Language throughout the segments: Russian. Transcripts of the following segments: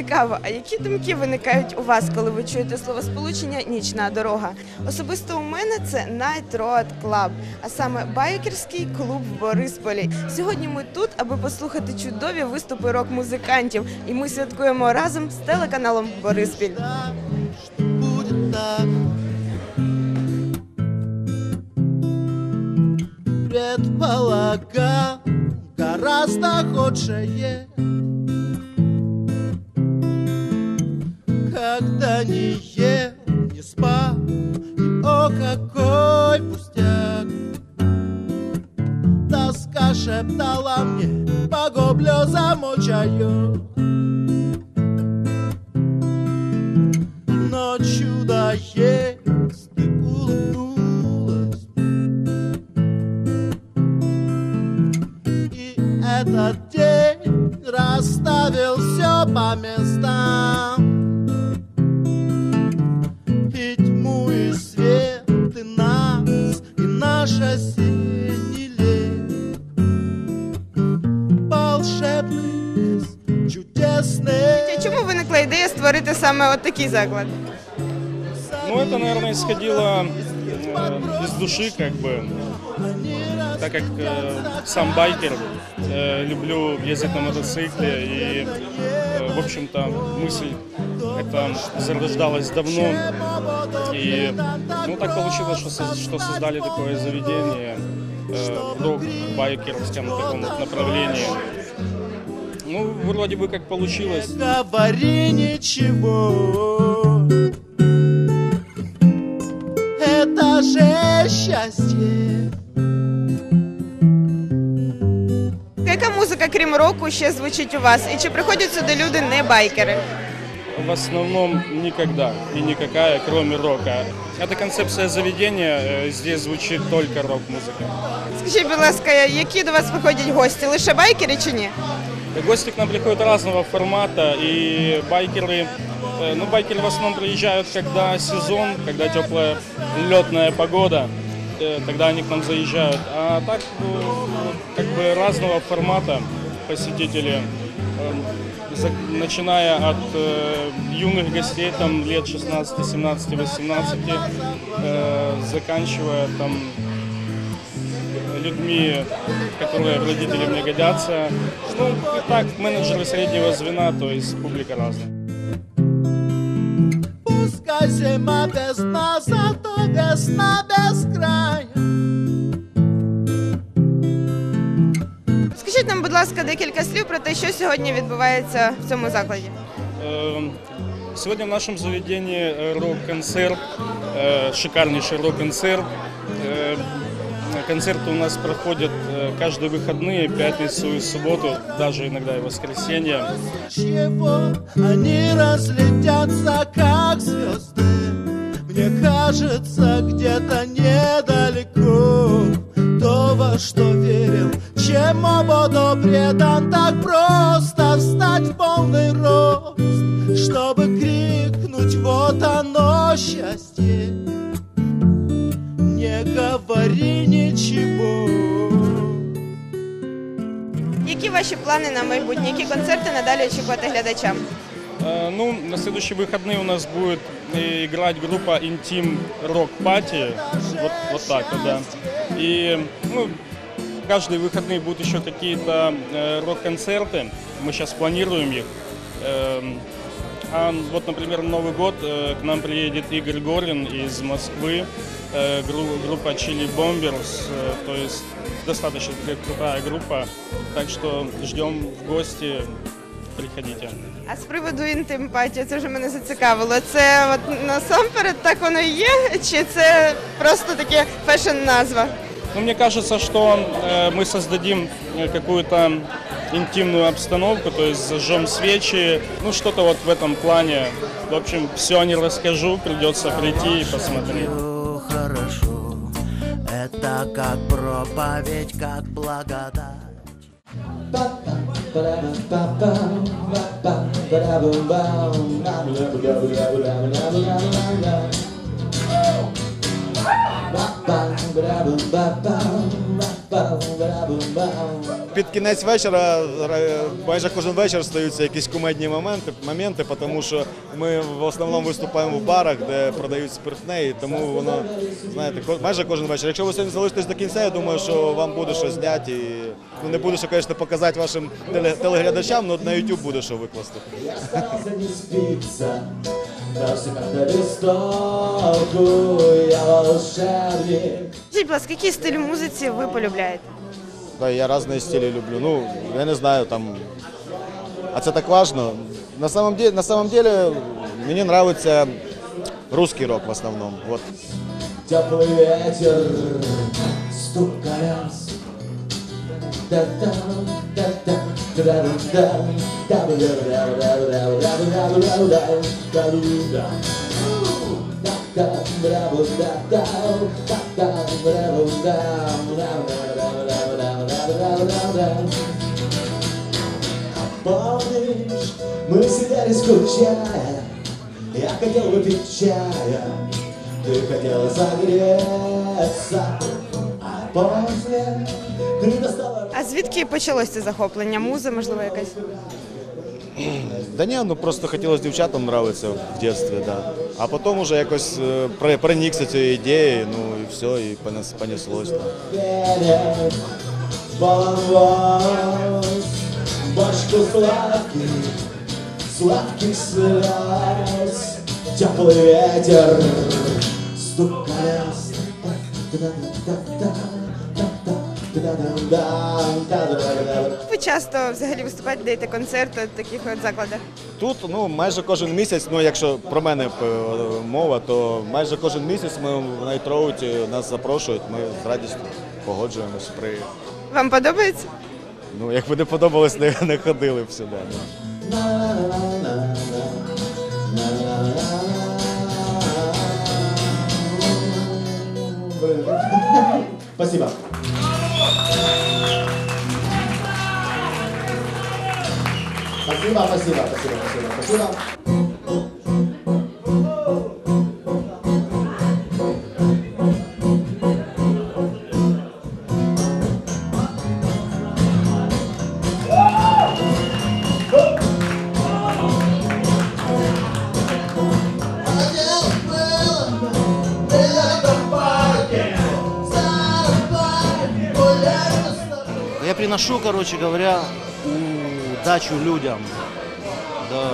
Цікаво, а які думки виникають у вас, коли ви чуєте словосполучення нічна дорога? Особисто у мене це Night Road Club, а саме байкерський клуб в Борисполі. Сьогодні ми тут, аби послухати чудові виступи рок-музикантів, і ми святкуємо разом з телеканалом Бориспіль. Предполагал гораздо худшее шептала мне Погублю, замучаю саме от такий заклад? Ну, это, наверное, исходило э, из души, как бы, так как э, сам байкер, э, люблю ездить на мотоцикле, и, э, в общем-то, мысль эта зарождалась давно, и, ну, так получилось, что, что создали такое заведение э, в рок-байкерском таком вот направлении. Ну, вроде бы как получилось. Не говори ничего Это же счастье Яка музика, крім року, ще звучить у вас? І чи приходять сюди люди не байкери? В основном никогда и никакая, кроме рока. Это концепция заведения, э, здесь звучит только рок-музыка. Скажіть, будь ласка, які до вас приходять гості? Лише байкери чи ні? Гости к нам приходят разного формата, и байкеры, э, ну, байкеры в основном приезжают, когда сезон, когда теплая летная погода, э, тогда они к нам заезжают. А так, ну, как бы разного формата посетители, э, за- начиная от э, юных гостей, там лет 16, 17, 18, э, заканчивая там людьми, которые в родители мне годятся. Ну, и так, менеджеры среднего звена, то есть публика разная. Пускай зима без нас, зато весна без края Скажіть нам, будь ласка, декілька слів про те, що сьогодні відбувається в цьому закладі. Эм, Сегодня в нашем заведении э, рок-концерт, э, шикарнейший рок-концерт. Концерты у нас проходят э, каждые выходные, пятницу и субботу, даже иногда и воскресенье. Чего они разлетятся, как звезды? Мне кажется, где-то недалеко. То, во что верил, чему буду предан Так просто встать в полный рост. Чтобы крикнуть, вот оно счастье говори ничего Які ваші плани на майбутнє? Які концерти надалі очікувати глядачам? Э, Ну, на следующие выходные у нас будет э, играть группа Intim Rock Party. Вот, вот так вот, да. И ну, каждые выходные будут еще какие-то э, рок-концерты. Мы сейчас планируем их. Эм, А вот, например, на Новый год э, к нам приедет Игорь Горин из Москвы, э, гру- группа Chili Bombers, э, то есть достаточно такая крутая группа. Так что ждем в гости, приходите. А з приводу інтимпатії, це вже мене зацікавило. Це от насамперед так воно і є, чи це просто таке фешн-назва? Ну, мне кажется, что э, мы создадим э, какую-то интимную обстановку, то есть зажжем свечи, ну что-то вот в этом плане. В общем, все не расскажу, придется прийти и посмотреть. Хорошо, это как проповедь, как благодать. Під кінець вечора майже кожен вечір стаються якісь кумедні моменти, моменти, тому що ми в основному виступаємо в барах, де продають спиртне, і тому воно знаєте, майже кожен вечір. Якщо ви сьогодні залишитесь до кінця, я думаю, що вам буде що зняти. І, ну, не буду, що, звісно, показати вашим телеглядачам, але на YouTube буде що викласти. Скажіть, будь ласка, який стиль музиці ви полюбляєте? Да, я разные стили люблю. Ну, я не знаю, там. А это так важно. На самом деле, на самом деле, мне нравится русский рок в основном. Вот. Теплый ветер Стук колес Да-дам, да-да-да-да Помнишь, мы сидели скучая Я хотел выпить чая Ты хотела согреться А после ты достала... А звідки почалось це захоплення? Муза, можливо, якась? Да ні, ну просто хотілося дівчатам нравиться в дитинстві, да. А потім уже якось проникся цією ідеєю, ну і все, і понеслось. Да. баланс, башку сладкий, сладкий слаз, теплый ветер, стук колес. Ви часто взагалі виступаєте, даєте концерти в таких от закладах? Тут ну майже кожен місяць, ну якщо про мене е, мова, то майже кожен місяць ми в найтроуті е, нас запрошують. Ми з радістю погоджуємося при вам подобається? Ну, якби не подобалось, не, не ходили б сюди. Спасибо. Спасибо, спасибо, спасибо, спасибо, спасибо. Я приношу, короче говоря, удачу людям. Да.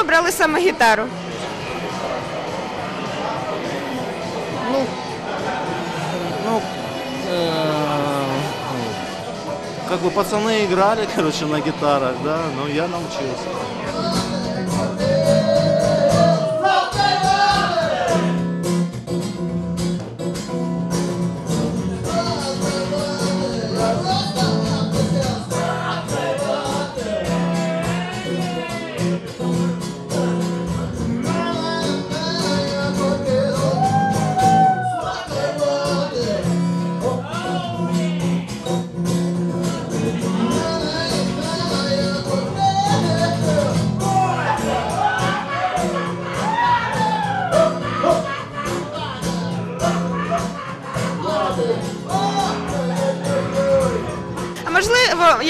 Обрали саме гітару? Ну, ну, как бы пацаны играли, короче, на гитарах, да, но я научился.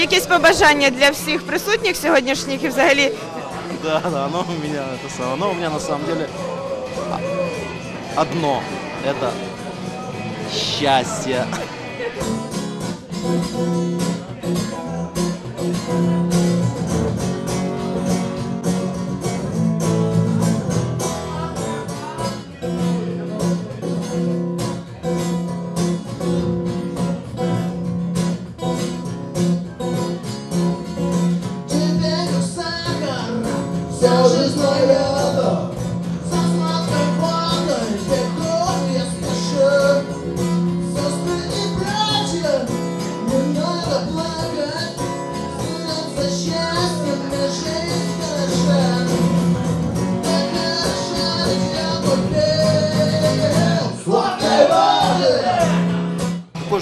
можливо, якесь побажання для всіх присутніх сьогоднішніх і взагалі Да, да, оно у меня это самое, оно у меня на самом деле одно, это счастье.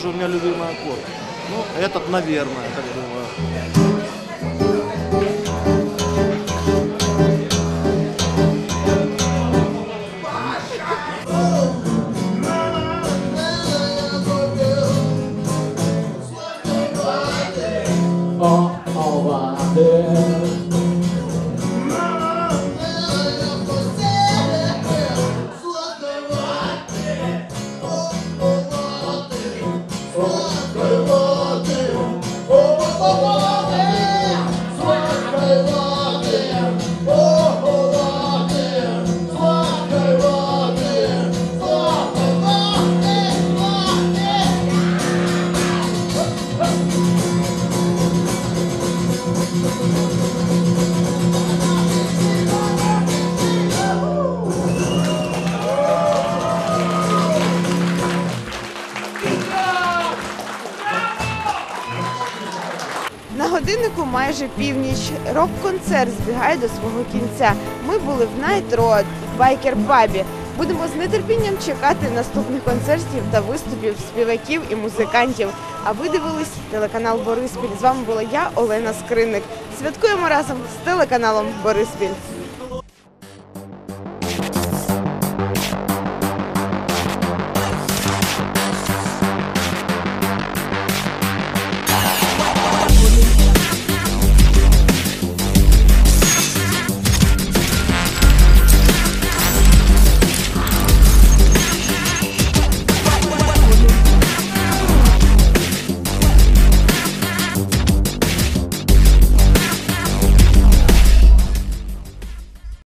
У меня любимый аккорд. Ну, этот, наверное, так думаю. Майже північ. Рок-концерт збігає до свого кінця. Ми були в Road, байкер пабі. Будемо з нетерпінням чекати наступних концертів та виступів співаків і музикантів. А ви дивились телеканал Бориспіль. З вами була я, Олена Скринник. Святкуємо разом з телеканалом Бориспіль.